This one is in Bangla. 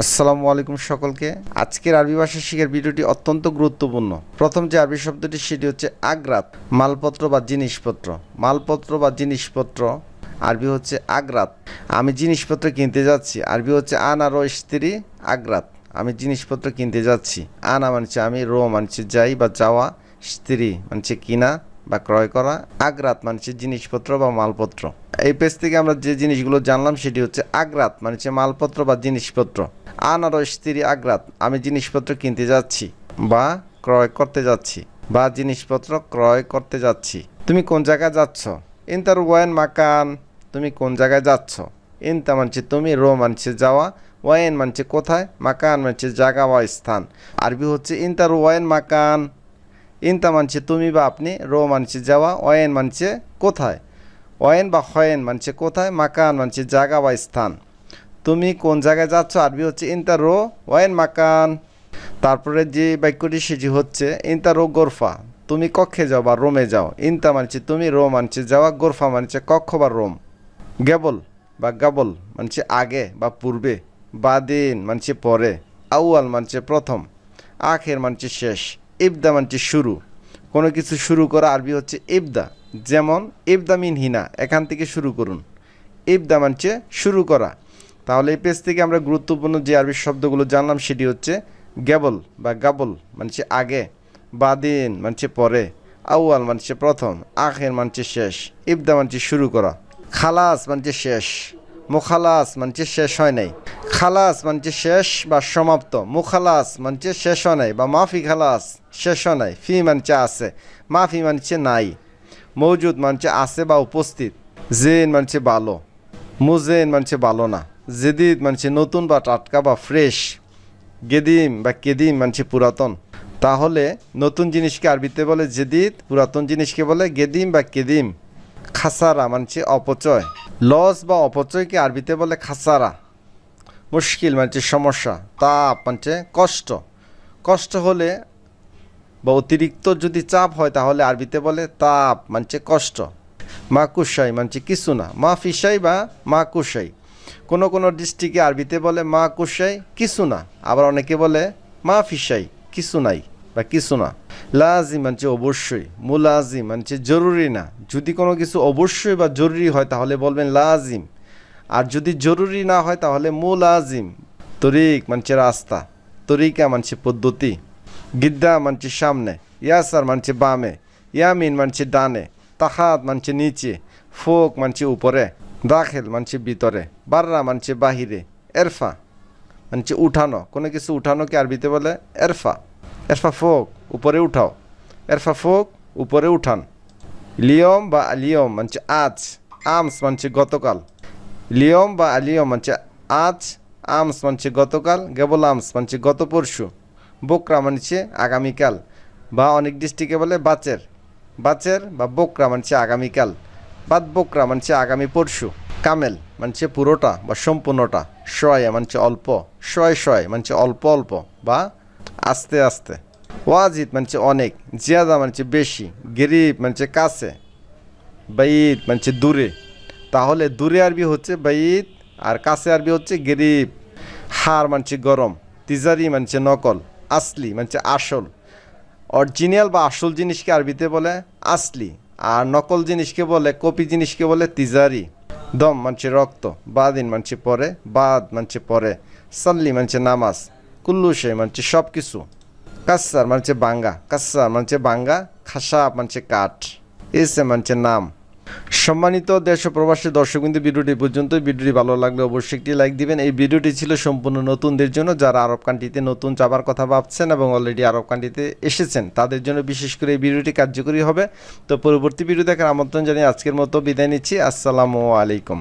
আসসালামু আলাইকুম সকলকে। আজকের আরবি ভাষা শিখার ভিডিওটি অত্যন্ত গুরুত্বপূর্ণ। প্রথম যে আরবি শব্দটি, সেটি হচ্ছে আগ্রাত। মালপত্র বা জিনিসপত্র। মালপত্র বা জিনিসপত্র। আরবি হচ্ছে আগ্রাত। আমি জিনিসপত্র কিনতে যাচ্ছি। আরবি হচ্ছে আনা, রো, স্ত্রী, আগ্রাত। আমি জিনিসপত্র কিনতে যাচ্ছি। আনা মানছে আমি, রো মানছে যাই বা যাওয়া, স্ত্রী মানছে কিনা। বা ক্রয় করা, আগ্রাত মানছে জিনিসপত্র বা মালপত্র। এই পেজ থেকে আমরা যে জিনিসগুলো জানলাম সেটি হচ্ছে আগ্রাত মানে হচ্ছে মালপত্র বা জিনিসপত্র। আনার স্ত্রী, আগ্রাত, আমি জিনিসপত্র কিনতে যাচ্ছি বা ক্রয় করতে যাচ্ছি বা জিনিসপত্র ক্রয় করতে যাচ্ছি। তুমি কোন জায়গায় যাচ্ছ? ইন্টার ওয়ান মাকান, তুমি কোন জায়গায় যাচ্ছ? ইনতা মানছে তুমি, রো মানছে যাওয়া, ওয়াইন মানছে কোথায়? মাকান মানছে জায়গা বা স্থান। আরবি হচ্ছে ইন্টার ওয়াইন মাকান। ইনতা মানছে তুমি বা আপনি, রো মানছে যাওয়া অয়েন মানছে কোথায়? অয়েন বা হয়েন মানছে কোথায়? মাকান মানছে জায়গা বা স্থান। তুমি কোন জায়গায় যাচ্ছ? আরবি হচ্ছে ইনতা রো ওয়েন মাকান। তারপরে যে বাক্যটি সেটি হচ্ছে ইনতা রো, গোরফা। তুমি কক্ষে যাও বা রোমে যাও। ইনতা মানছে তুমি, রো মানছে যাওয়া, গোরফা মানছে কক্ষ বা রোম। গেবল বা গাবল মানছে আগে বা পূর্বে। বাদিন মানছে পরে। আউয়াল মানছে প্রথম। আখের মানছে শেষ। ইবদা মানছে শুরু। কোনো কিছু শুরু করা আরবি হচ্ছে ইবদা। যেমন, ইবদা মিন হিনা, এখান থেকে শুরু করুন। ইবদা মানছে শুরু করা। তাহলে এই পেজ থেকে আমরা গুরুত্বপূর্ণ যে আরবি শব্দগুলো জানলাম, সেটি হচ্ছে গ্যাবল বা গাবল মানছে আগে, বাদিন মানছে পরে, আউয়াল মানছে প্রথম, আখের মানছে শেষ, ইবদা মানছে শুরু করা। খালাস মানছে শেষ, মুখালাস মানছে শেষ হয় নাই। খালাস মানছে শেষ বা সমাপ্ত মুখালাস মানছে শেষ নাই বা মাফি খালাস শেষ নাই ফি মানছে আছে মাফি মানছে নাই মৌজুদ মানছে আছে বা উপস্থিত জেন মানছে ভালো মুজেন মানছে ভালো না জেদিদ মানছে নতুন বা টাটকা বা ফ্রেশ গেদিম বা কেদিম মানছে পুরাতন তাহলে নতুন জিনিসকে আরবিতে বলে জেদিদ পুরাতন জিনিসকে বলে গেদিম বা কেদিম খাসারা মানছে অপচয় লস বা অপচয়কে আরবিতে বলে খাসারা মুশকিল মানছে সমস্যা, তাপ মানছে কষ্ট। কষ্ট হলে বা অতিরিক্ত যদি চাপ হয় তাহলে আরবিতে বলে তাপ মানছে কষ্ট। মা কুসাই মানছে কিছু না। মা ফিসাই বা মা কুসাই কোনো কোনো ডিস্ট্রিক্টে আরবিতে বলে মা কুসাই কিছু না। আবার অনেকে বলে মা ফিসাই কিছু নাই বা কিছু না। লাজি মানছে অবশ্যই। মুলাজিম মানছে জরুরি না। যদি কোনো কিছু অবশ্যই বা জরুরি হয় তাহলে বলবেন লাজিম। আর যদি জরুরি না হয়, তাহলে মুলাজিম, তরিক মানছে রাস্তা, তরিকা মানছে পদ্ধতি, গিদ্দা মানছে সামনে, ইয়াসার মানছে বামে, ইয়ামিন মানছে ডানে তাহাত মানছে নিচে, ফোক মানছে উপরে, দাখেল মানছে ভিতরে, বাররা মানছে বাহিরে, এরফা মানছে উঠানো, কোনো কিছু উঠানো উঠানোকে আরবিতে বলে? এরফা এরফা ফোক, উপরে উঠাও, এরফা ফোক, উপরে উঠান, লিয়ম বা আলিয়ম মানছে আজ, আমস মানছে গতকাল লিয়ম বা আলিয়ম মানছে আজ, আমস মানছে গতকাল, গেবল আমস মানছে গত পরশু, বোকরা মানছে আগামীকাল, বা অনেক ডিস্ট্রিক্টে বলে বাচের বাচের বা বোকরা মানছে আগামীকাল, বাদ বোকরা মানছে আগামী পরশু, কামেল মানছে পুরোটা বা সম্পূর্ণটা, শয় মানছে অল্প, শয় শয় মানছে অল্প অল্প বা আস্তে আস্তে, ওয়াজিদ মানছে অনেক, জিয়াদা মানছে বেশি, গরিব মানছে কাছে, বাইদ মানছে দূরে তাহলে দূরে আরবি হচ্ছে বাইদ আর কাছে আরবি হচ্ছে গরিব। হার মানছে গরম, তিজারি মানছে নকল, আসলি মানছে আসল। অরিজিনাল বা আসল জিনিসকে আরবিতে বলে আসলি, আর নকল জিনিসকে বলে, কপি জিনিসকে বলে তিজারি। দম মানছে রক্ত, বাদিন মানছে পরে, বাদ মানছে পরে, সাল্লি মানছে নামাজ, কুল্লু সে মানছে সব কিছু কাসার মানছে বাঙ্গা, কাসার মানছে বাঙ্গা খাসা মানছে কাঠ, এসে মানছে নাম। সম্মানিত দেশ প্রবাসী দর্শকবৃন্দ ভিডিওটি পর্যন্ত ভিডিওটি ভালো লাগলে অবশ্যই একটি লাইক দিবেন। এই ভিডিওটি ছিল সম্পূর্ণ নতুনদের জন্য। যারা আরব কান্ট্রিতে নতুন যাবার কথা ভাবছেন এবং অলরেডি আরব কান্ট্রিতে এসেছেন, তাদের জন্য বিশেষ করে এই ভিডিওটি কার্যকরী হবে। তো পরবর্তী ভিডিও দেখার আমন্ত্রণ জানিয়ে আজকের মতো বিদায় নিচ্ছি। আসসালামু আলাইকুম।